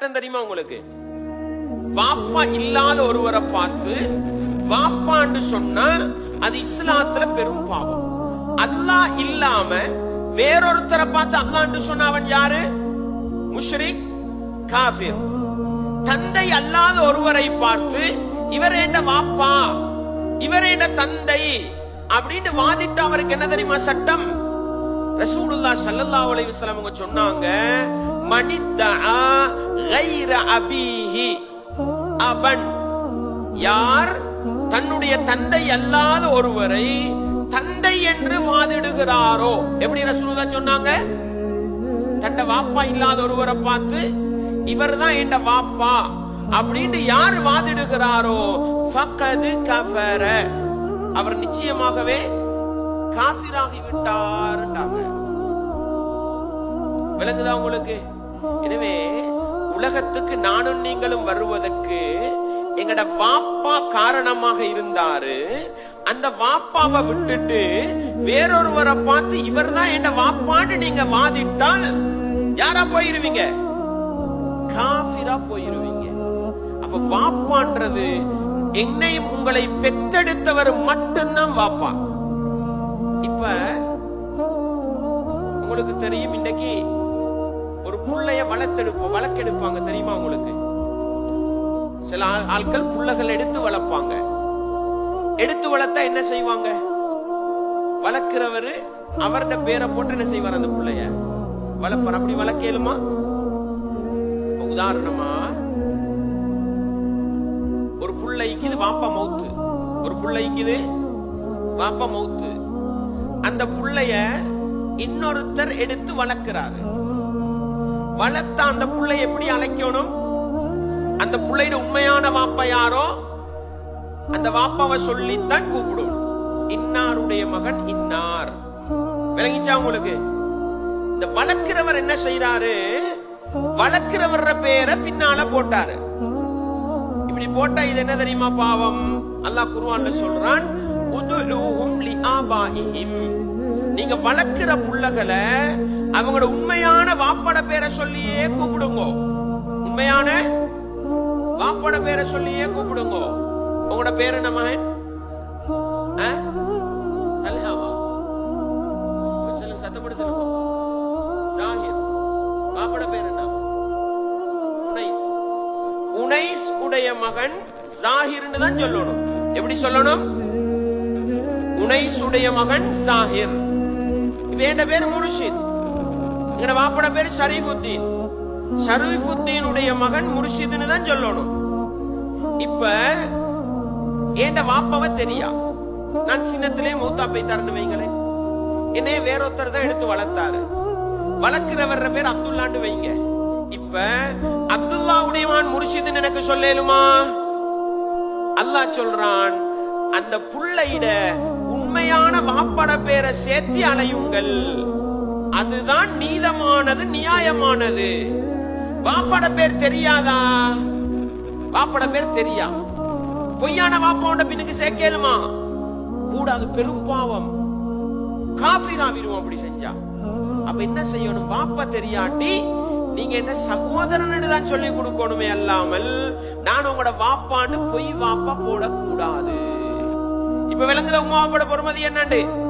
சட்டம் தெரியுமா உங்களுக்கு? வாப்பா இல்லாத ஒருவரை பார்த்து வாப்பான்னு சொன்னா அது இஸ்லாத்துல பெரும் பாவம். அல்லா இல்லாம வேறொருத்தரை பார்த்து அல்லான்னு சொன்ன அவன் யாரு? முஷ்ரிக் காஃபிர். தந்தை அல்லாத ஒருவரை பார்த்து இவர் என்ன வாப்பா? இவர் என்ன தந்தை? அப்படின்னு வாதிட்டு அவருக்கு என்ன தெரியுமா சட்டம்? ரசூலுல்லா சல்லல்லா அலைஹி சொன்னாங்க மனிதா கைர அபீஹி அபன் யார்? தன்னுடைய தந்தை அல்லாத ஒருவரை தந்தை என்று வாதிடுகிறாரோ? எப்படி ரசூலுல்லா சொன்னாங்க? தன்ட வாப்பா இல்லாத ஒருவரை பார்த்து இவர்தான் என்ற வாப்பா அப்படின்னு யார் வாதிடுகிறாரோ? பக்கது கஃபர. அவர் நிச்சயமாகவே காபிராகி விட்டார் விளங்குதா உங்களுக்கு? எனவே உலகத்துக்கு நானும் நீங்களும் வருவதற்கு எங்கட வாப்பா காரணமாக இருந்தாரு. அந்த வாப்பாவை விட்டுட்டு வேறொருவரை பார்த்து இவர்தான் என் வாப்பான்னு நீங்க வாதிட்டால் யாரா போயிருவீங்க? காஃபிரா போயிருவீங்க. அப்ப வாப்பான்றது என்னையும் உங்களை பெற்றெடுத்தவர் மட்டும்தான் வாப்பா. இப்ப உங்களுக்கு தெரியும் இன்னைக்கு நிறைய புள்ளைய வளர்த்தெடுப்போம் வழக்கெடுப்பாங்க தெரியுமா உங்களுக்கு? சில ஆட்கள் புள்ளகள் எடுத்து வளர்ப்பாங்க. எடுத்து வளர்த்தா என்ன செய்வாங்க? வளர்க்கிறவரு அவர்கிட்ட பேரை போட்டு என்ன செய்வார் அந்த பிள்ளைய? வளர்ப்பார். அப்படி வளர்க்கலுமா? உதாரணமா ஒரு பிள்ளைக்கு இது வாப்பா மவுத்து. ஒரு பிள்ளைக்கு இது வாப்பா மவுத்து. அந்த பிள்ளைய இன்னொருத்தர் எடுத்து வளர்க்கிறாரு. வளர்த்த அந்த புள்ளை எப்படி அழைக்கணும்? அந்த புள்ளையோட உண்மையான வாப்பா யாரோ? அந்த வாப்பாவை சொல்லித்தான் கூப்பிடும். இன்னாருடைய மகன் இன்னார். விளங்கிச்சா உங்களுக்கு? இந்த வளர்க்கிறவர் என்ன செய்யறாரு வளர்க்கிறவர் பேரை பின்னால போட்டாரு. இப்படி போட்டா இது என்ன தெரியுமா பாவம்? அல்லாஹ் குர்ஆன்ல சொல்றான் உதுலூஹும் லிஆபாஇஹிம். நீங்க வளர்க்கிற புள்ளகளை அவங்களோட உண்மையான வாப்பட பேரை சொல்லியே கூப்பிடுங்க. உண்மையான வாப்பட பேரை சொல்லியே கூப்பிடுங்க. உங்களோட பேர் என்ன மகன்? சொல்லுங்க. சொல்லுங்க வாப்பட பேர் என்ன? உனைஸ். உனைஸ் உடைய மகன் சாஹிர்னு தான் சொல்லணும். எப்படி சொல்லணும்? உனைஸ் உடைய மகன் சாஹிர் வேண்ட பேர் முருஷித் எங்கட வாப்பட பேர் ஷரீஃபுத்தீன். ஷரீஃபுத்தீனுடைய மகன் முருஷித்னு தான் சொல்லணும். இப்ப ஏண்ட வாப்பவ தெரியா? நான் சின்னத்திலே மூத்தா போய் தரணும் வைங்களேன். என்னைய வேறொருத்தர் தான் எடுத்து வளர்த்தாரு. வளர்க்கிறவர் பேர் அப்துல்லாண்டு வைங்க. இப்ப அப்துல்லா உடையவான் முர்ஷிதுன்னு எனக்கு சொல்லலுமா? அல்லாஹ் சொல்றான் அந்த புள்ளையிட உண்மையான வாப்பட பேரை சேர்த்து அலையுங்கள் அதுதான் நீதமானது நியாயமானது. வாப்பட பேர் தெரியாதா? வாப்பட பேர் தெரியா? பொய்யான வாப்பாவோட பின்னுக்கு சேர்க்கலுமா? கூடாது பெரும் பாவம். காஃபிராவிடுவோம் அப்படி செஞ்சா. அப்ப என்ன செய்யணும்? வாப்பா தெரியாட்டி நீங்க என்ன சகோதரன் தான் சொல்லி கொடுக்கணுமே அல்லாமல் நான் உங்களோட வாப்பான்னு பொய் வாப்பா போடக்கூடாது. இப்ப விளங்குத உமாவோட பொறுமதி என்னண்டு?